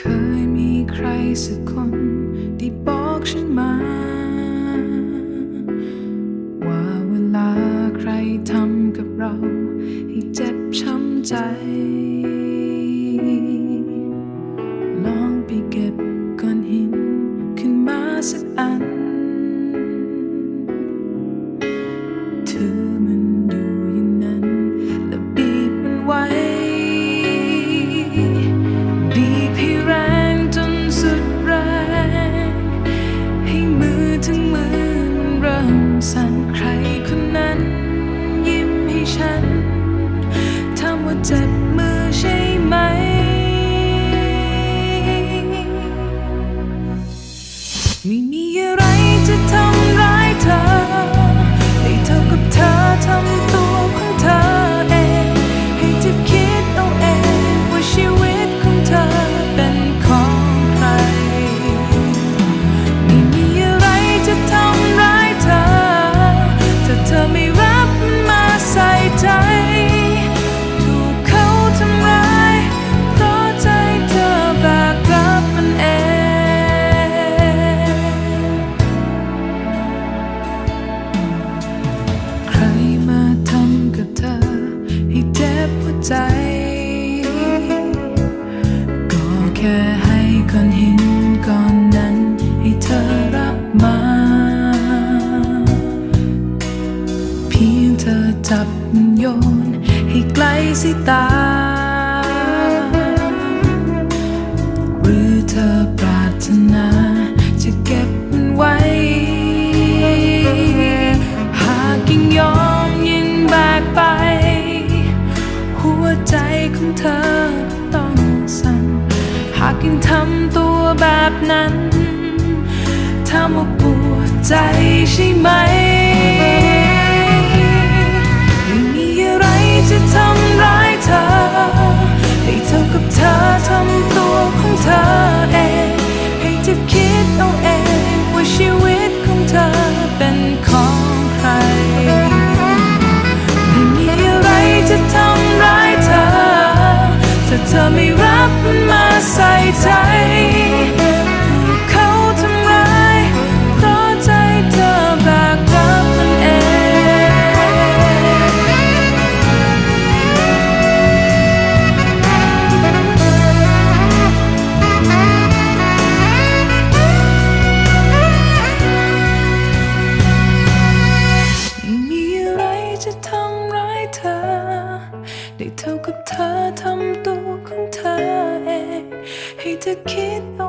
เคยมีใครสักคนที่บอกฉันมา สั่นใครคนนั้น ยิ้มให้ฉันทำว่าเจ็บ ใจ ก็แค่ให้ก้อนหินก้อนนั้นให้เธอรับมา เพียงเธอจับโยนให้ไกลสิตาากยังทำตัวแบบนั้นถามว่าปวดใจใช่ไหมไม่มีอะไรจะทำร้ายเธอให้เท่ากับเธอทำตัวของเธอเองให้เธอคิดเอาเองว่าชีวิตของเธอเป็นของใครไม่มีอะไรจะทำร้ายเธอถ้าเธอไม่รับ ได้เท่ากับเธอทำ